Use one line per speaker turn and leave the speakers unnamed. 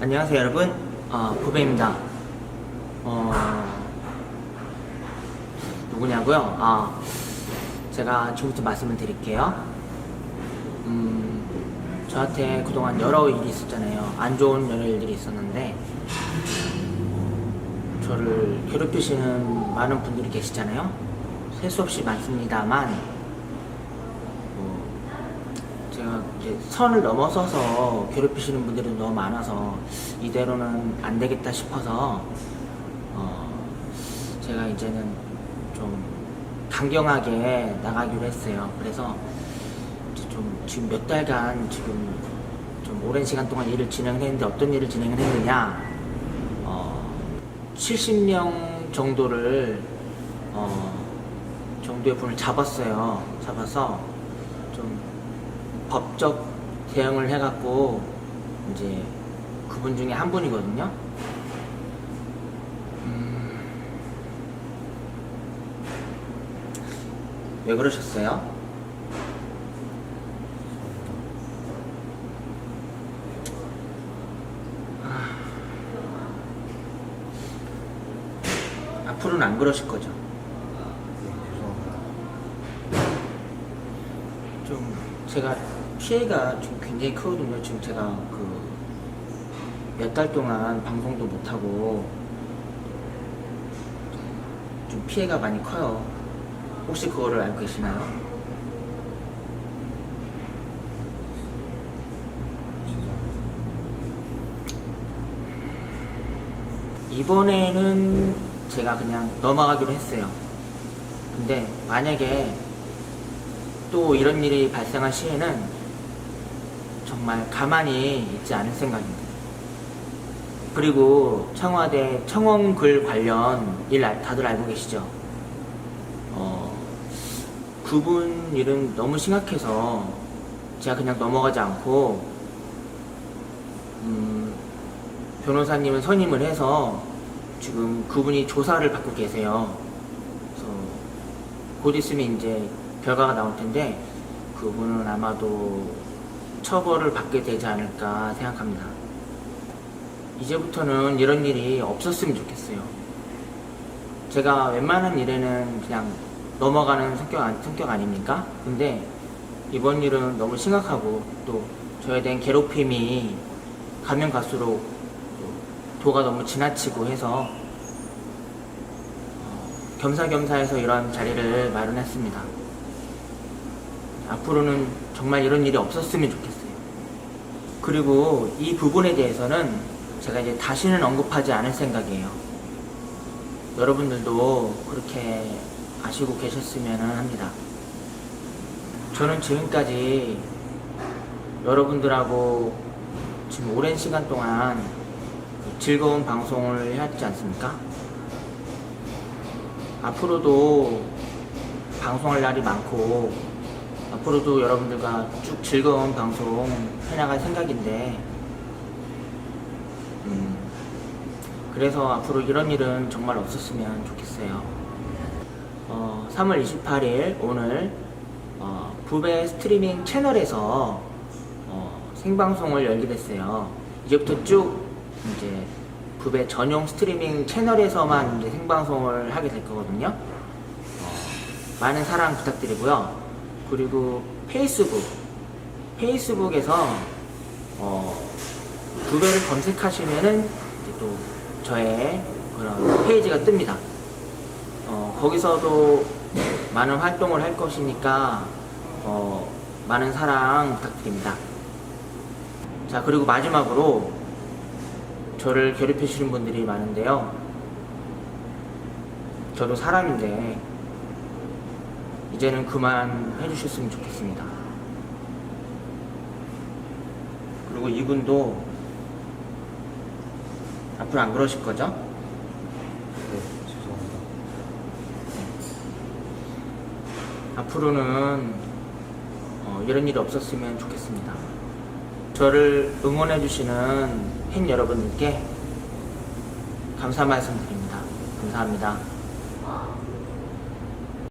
안녕하세요 여러분. 어, 부배입니다. 어, 누구냐고요? 아, 제가 지금부터 말씀을 드릴게요. 음, 저한테 그동안 여러 일이 있었잖아요. 안 좋은 여러 일들이 있었는데 어, 저를 괴롭히시는 많은 분들이 계시잖아요. 셀 수 없이 많습니다만 어, 제가 이제 선을 넘어서서 괴롭히시는 분들이 너무 많아서 이대로는 안 되겠다 싶어서 어 제가 이제는 좀 강경하게 나가기로 했어요. 그래서 좀 지금 몇 달간 지금 좀 오랜 시간 동안 일을 진행했는데 어떤 일을 진행을 했느냐 어 70명 정도를 어 정도의 분을 잡았어요. 잡아서 좀 법적 대응을 해갖고 이제 그분 중에 한 분이거든요. 음, 왜 그러셨어요? 아, 앞으로는 안 그러실 거죠?
네.
좀 제가 피해가 좀 굉장히 크거든요. 지금 제가 그 몇 달 동안 방송도 못 하고 좀 피해가 많이 커요. 혹시 그거를 알고 계시나요? 이번에는 제가 그냥 넘어가기로 했어요. 근데 만약에 또 이런 일이 발생할 시에는 정말 가만히 있지 않을 생각입니다. 그리고 청와대 청원글 관련 일 알- 다들 알고 계시죠? 어, 그분 일은 너무 심각해서 제가 그냥 넘어가지 않고 음, 변호사님은 선임을 해서 지금 그분이 조사를 받고 계세요. 그래서 곧 있으면 이제 결과가 나올 텐데 그분은 아마도 처벌을 받게 되지 않을까 생각합니다. 이제부터는 이런 일이 없었으면 좋겠어요. 제가 웬만한 일에는 그냥 넘어가는 성격, 아니- 성격 아닙니까? 근데 이번 일은 너무 심각하고 또 저에 대한 괴롭힘이 가면 갈수록 또 도가 너무 지나치고 해서 어, 겸사겸사해서 이런 자리를 마련했습니다. 앞으로는 정말 이런 일이 없었으면 좋겠어요. 그리고 이 부분에 대해서는 제가 이제 다시는 언급하지 않을 생각이에요. 여러분들도 그렇게 아시고 계셨으면 합니다. 저는 지금까지 여러분들하고 지금 오랜 시간 동안 그 즐거운 방송을 해왔지 않습니까? 앞으로도 방송할 날이 많고 앞으로도 여러분들과 쭉 즐거운 방송 해나갈 생각인데 음, 그래서 앞으로 이런 일은 정말 없었으면 좋겠어요. 어, 3월 28일 오늘 어, 부배 스트리밍 채널에서 어, 생방송을 열게 됐어요. 이제부터 쭉 이제 부배 전용 스트리밍 채널에서만 이제 생방송을 하게 될 거거든요. 어, 많은 사랑 부탁드리고요. 그리고 페이스북, 페이스북에서 어, 부배를 검색하시면은 또 저의 그런 페이지가 뜹니다. 어, 거기서도 많은 활동을 할 것이니까 어, 많은 사랑 부탁드립니다. 자 그리고 마지막으로 저를 괴롭히시는 분들이 많은데요. 저도 사람인데 이제는 그만 해주셨으면 좋겠습니다. 그리고 이분도 앞으로 안 그러실 거죠?
네, 죄송합니다.
앞으로는 어, 이런 일이 없었으면 좋겠습니다. 저를 응원해주시는 팬 여러분들께 감사 말씀드립니다. 감사합니다.